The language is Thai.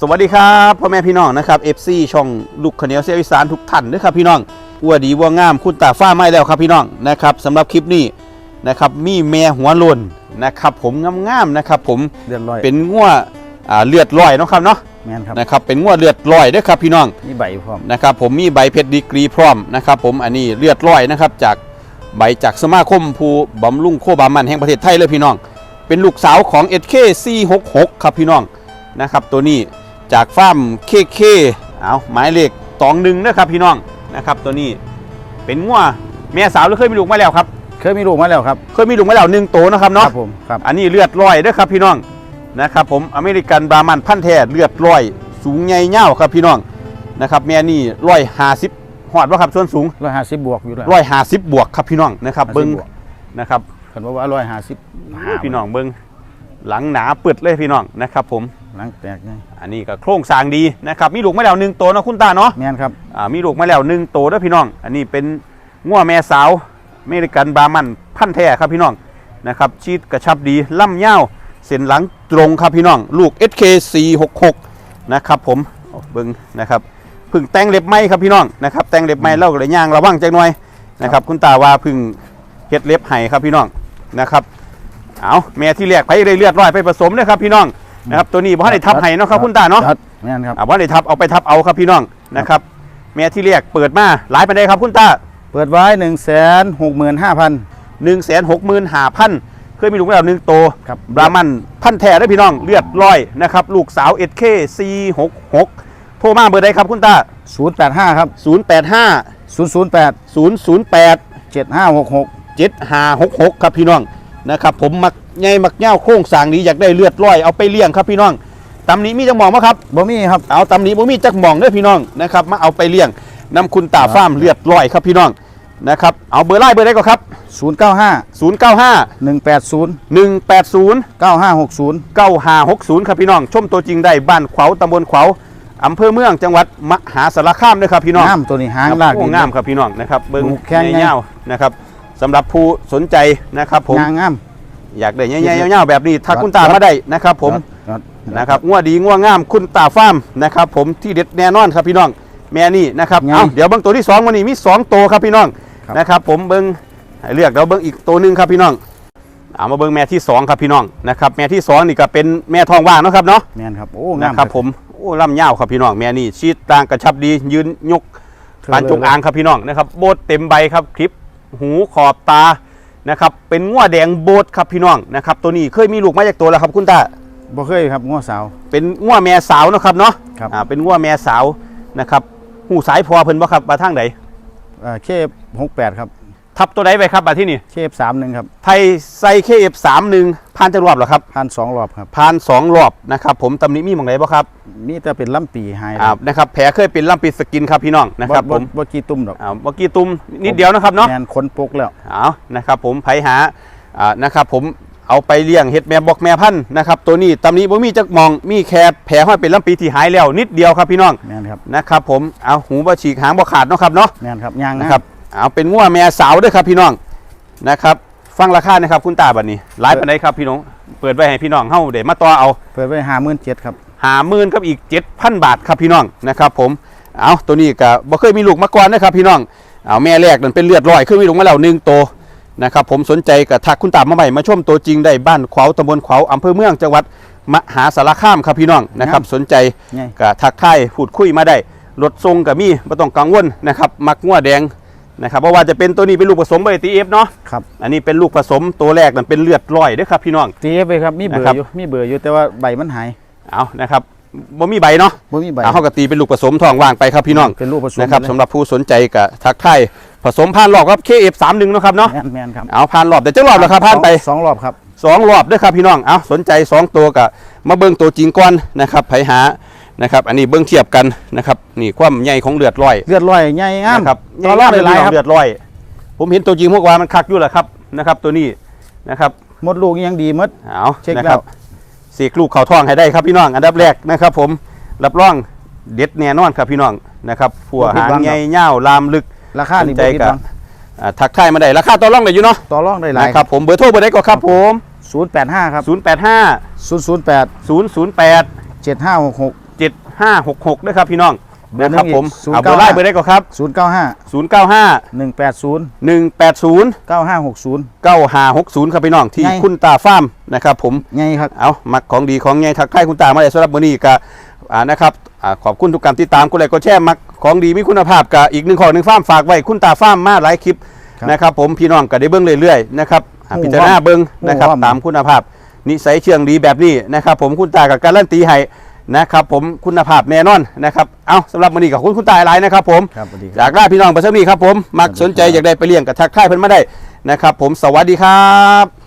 สวัสดีครับพ่อแม่พี่น้องนะครับ FC ช่องลูกขาวเหนียวเสียงอีสานทุกท่านด้วยครับพี่น้องวัวดีวัวงามคุณตาฟ้าไม่แล้วครับพี่น้องนะครับสำหรับคลิปนี้นะครับมีแม่หัวโลนนะครับผมงามๆนะครับผมเรียบร้อยเป็นงัวอ่าเลือดลอยเนาะครับเนาะแม่นครับนะครับเป็นงัวเลือดลอยเด้วยครับพี่น้องมีใบพร้อมนะครับผมมีใบเพชรดีกรีพร้อมนะครับผมอันนี้เลือดลอยนะครับจากใบจากสมาคมผู้บำรุงโคบามันแห่งประเทศไทยเลยพี่น้อง เป็นลูกสาวของ SK466 ครับพี่น้องนะครับตัวนี้ จากฟาร์ม KK เอาหมายเลขตองหนึ่งนะครับพี่น้องนะครับตัวนี้เป็นงัวแม่สาวหรือเคยมีลูกมาแล้วครับ เคยมีลูกมาแล้วครับ เคยมีลูกมาแล้วหนึ่งโตวนะครับคเนาะรับผมครับอันนี้เลือดร้อยเด้อครับพี่น้องนะครับผมอเมริกันบรามันพันธุ์แท้เลือดร้อย สูงใหญ่เง่าวครับพี่น้องนะครับแม่นี่ร้อยห้าสิบหอดว่าครับส่วนสูงร้อยห้าสิบบวกอยู่แล้วร้อยห้าสิบบวกครับพี่น้องนะครับเบิ้งบวกนะครับ คันว่าว่าร้อยห้าสิบพี่น้องเบิ้ง หลังหนาเปิดเลยพี่น้องนะครับผมหลังแตกไงอันนี้ก็โครงสร้างดีนะครับมีลูกมาแล้วหนึ่งตัวเนาะคุณตาเนาะแม่นครับอ่ามีลูกมาแล้วหนึ่งตัวเด้อพี่น้อง อันนี้เป็นงัวแม่สาวอเมริกันบรามันพันธุ์แท้ครับพี่น้องนะครับชีดกระชับดีล่ำเย้าวเส้นหลังตรงครับพี่น้อง ลูก SK466 นะครับผมเอาเบิ้งนะครับเพึ่งแต่งเล็บไม้ครับพี่น้องนะครับแต่งเล็บไม้เล่าก็เลยย่างระวังจักหน่อยนะครับคุณตาว่าเพึ่งเฮ็ดเล็บไห้ครับพี่น้องนะครับ เอาแม่ที่แรกไปได้เลือดร้อยไปผสมเลยครับพี่น้องนะครับตัวนี้บ่ได้ทับไห้เนาะครับคุณตาเนาะครับแม่นครับอ่าว่าได้ทับเอาไปทับเอาครับพี่น้องนะครับแม่ที่เรียกเปิดมาหลายปันไดครับคุณตาเปิดไว้หนึ่งแสนหกหมื่นห้าพัน1นึ่งแสนหกหมื่นห้าพันเคยมีลูกแล้วหนึ่งโตครับบรามันพันแท้ได้อพี่น้องเลือดร้อยนะครับลูกสาวเอเคซีหกหกโทรมาเบอร์ใดครับคุณตาศูนย์แปดห้าครับ0 8 5ศูนย์ศูนย์แปด0 0 8เจ็ดห้าหกหก7 5 6 6ครับพี่น้อง นะครับผมมักใหญ่มักเง่าโค้งสร้างดีอยากได้เลือดร้อยเอาไปเลี้ยงครับพี่น้องตำหนี้มีจังหมองไหมครับบ่มีครับเอาตำหนี้บ่มีจักหมองเด้อพี่น้องนะครับมาเอาไปเลี้ยงนำคุณตาฟาร์มเลือดร้อยครับพี่น้องนะครับเอาเบอร์ไล่เบอร์ใดก็ครับ ศูนย์เก้าห้า095 หนึ่งแปดศูนย์180 เก้าห้าหกศูนย์9560 ครับพี่น้อง ชมตัวจริงได้บ้านขวาวตำบลขวาวอำเภอเมืองจังหวัดมหาสารคามด้วยครับพี่น้องงามตัวนี้หางครับลาก โอ้ดีงามครับพี่น้องนะครับเบิ้งดูแข้งไงเงี้ยวๆนะครับ สำหรับผู้สนใจนะครับผม งามงาม อยากได้เงี้ยๆเงี้ยวๆแบบนี้ทักคุณตามาได้นะครับผมครับ นะครับงัวดีงัวงามคุณตาฟาร์มนะครับผมที่เด็ดแน่นอนครับพี่น้องแม่นี่นะครับงามเอาเดี๋ยวเบิ้งตัวที่สองวันนี้มีสองตัวครับพี่น้องครับ นะครับผมเบิ้งให้เลือกเดี๋ยวเบิ้งอีกตัวหนึ่งครับพี่น้องเอามาเบิ้งแม่ที่สองครับพี่น้องนะครับแม่ที่สองนี่ก็เป็นแม่ทองว่างเนาะครับเนาะ แม่นครับ โอ้งามนะครับผมโอ้ล่ำยาวครับพี่น้องแม่นี่ชีดต่างกระชับดียืนยกเธอปานจงอางครับพี่น้องนะครับโบดเต็มใบครับคลิป หูขอบตานะครับเป็นงัวแดงโบดครับพี่น้องนะครับตัวนี้เคยมีลูกมาจากตัวแล้วครับคุณตาบ่เคยครับง้อสาว เป็นงัวแม่สาวเนาะครับเนาะครับอ่าเป็นงัวแม่สาวนะครับหูสายพอเพิ่นบ่ครับมาทางไหนเอ่อเคฟหกแปดครับ ทับตัวใดไปครับมาที่นี่เคฟสามหนึ่งครับไทยไซเคเอฟสามหนึ่งผ่านจะรอบเหรอครับพันสองรอบครับผ่านสองรอบนะครับผมตำหนิมีหมองไหนบ่ครับมีแต่เป็นลำปีหายอ่านะครับแผลเคยเป็นลำปีสกินครับพี่น้องนะครับผมบ่กี่ตุ่มดอกอ่าเมื่อกี้ตุ้มนิดเดียวนะครับเนาะแมนคนปกแล้วเอานะครับผมไผหาอ่านะครับผมเอาไปเลี้ยงเห็ดแม่บอกแม่พันธุ์นะครับตัวนี้ตำหนี้บ่มีจักหมองมีแค่แผลห้อยเป็นลำปีที่หายแล้วนิดเดียวครับพี่น้องแมนครับนะครับผมเอาหูบ่ฉีกหางบ่ขาดเนาะครับเนาะแมนครับยางนะครับ เอาเป็นงัวแม่สาวด้วยครับพี่น้องนะครับฟังราคานะครับคุณตาบัดนี้หลายปานใดครับพี่น้อง เปิดไว้ให้พี่น้องเฮาได้มาต่อเอาเปิดไว้ห้าหมื่นเจ็ดครับหาหมื่นกับอีก7,000บาทครับพี่น้องนะครับผมเอาตัวนี้ก็บ่เคยมีลูกมาก่อนนะครับพี่น้องเอาแม่แรกนั่นเป็นเลือดร้อยคือมีลูกมาแล้วหนึ่งโตวนะครับผมสนใจก็ทักคุณตามาใหม่มาชมตัวจริงได้บ้านขวาวตำบลขวาวอำเภอเมืองจังหวัดมหาสารคามครับพี่น้องนะครับสนใจไงก็ทักทายพูดคุยมาได้รถทรงกับมีไม่ต้องกังวลนะครับมักงัวแดง นะครับเพราะว่าจะเป็นตัวนี้เป็นลูกผสมเบอร์ตีเอฟเนาะครับอันนี้เป็นลูกผสมตัวแรกนั่นเป็นเลือดร้อยเด้อครับพี่น้องตีไปครับมีเบอนะครับร์อยู่มีเบอร์อยู่แต่ว่าใบมันหายเอานะครับบ่มีใบเนาะบ่มีใบเอาเขาก็ตีเป็นลูกผสมทองว่างไปครับพี่น้องเป็นลูกผสมนะครับเลยสำหรับผู้สนใจกับทักทายผสมผ่านรอบครับ KF31 เนาะครับเนาะแมนแมนครับเอาผ่านรอบเดี๋ยวจะรอบแล้วครับผ่านไปสองรอบครับสองรอบเด้วยครับพี่น้องเอาสนใจสองตัวกับมาเบิ่งตัวจริงก่อนนะครับไผหา นะครับ อันนี้เบิ่งเทียบกันนะครับ นี่ความใหญ่ของเลือดร้อยเลือดลอยใหญ่งามนะครับต่อรอบได้หลายครับเลือดร้อย ผมเห็นตัวจริงพวกว่ามันคักอยู่แหละครับนะครับ ตัวนี้นะครับมดลูกยังดีหมด เอาเช็คนะครับแล้วสีกลูกเขาท้องให้ได้ครับพี่น้องอันดับแรกนะครับ ผมรับรองเด็ดแน่นอนครับพี่น้องนะครับผัวหางใหญ่เง่าวลามลึก ราคานี่สนใจบ่ผิดกัหบวังอ่าทักทายมาได้ราคาต่อรองได้อยู่เนาะต่อรองได้หลายนะครับผมเบอร์โทรเบอร์ใดก็ครับผมศูนย์แปดห้าครับ085ศูนย์ศูนย์แปด008เจ็ด ห้าหกหกเจ็ดห้าหกหกด้วยครับพี่น้องเบอร์นะหนึ่งครับผมอีกเอาเบอร์ไล่095เบอร์ได้ก่อนครับศูนย์เก้าห้าศูนย์เก้าห้าหนึ่งแปดศูนย์หนึ่งแปดศูนย์เก้าห้าหกศูนย์เก้าห้าหกศูนย์ครับพี่น้องที่ไงคุณตาฟาร์มนะครับผมไงครับเอามักของดีของไงทักทายคุณตามาได้สำหรับมื้อนี้ก็อ่านะครับอ่าขอบคุณทุกการติดตามกดไลค์กดแชร์มักของดีมีคุณภาพกับอีกหนึ่งของหนึ่งฟาร์มฝากไว้คุณตาฟาร์มมาหลายคลิปครับนะครับผมพี่น้องก็ได้เบิ้งเรื่อยๆนะครับอ่าโอ้พิจารณาเบิ้งนะครับโอ้ว่าตามคุณภาพนิสัยเชิงดีแบบนี้นะครับผมคุณตากับการันตีให้ นะครับผมคุณภาพแน่นอนนะครับเอาสำหรับมื้อนี้กับคุณคุณตาหลายนะครับผมครับสวัสดีครับจากลาพี่น้องไปสักนี้ครับผมมักสนใจอยากได้ไปเลี้ยงกับทักทายเพิ่นมาได้นะครับผมสวัสดีครับ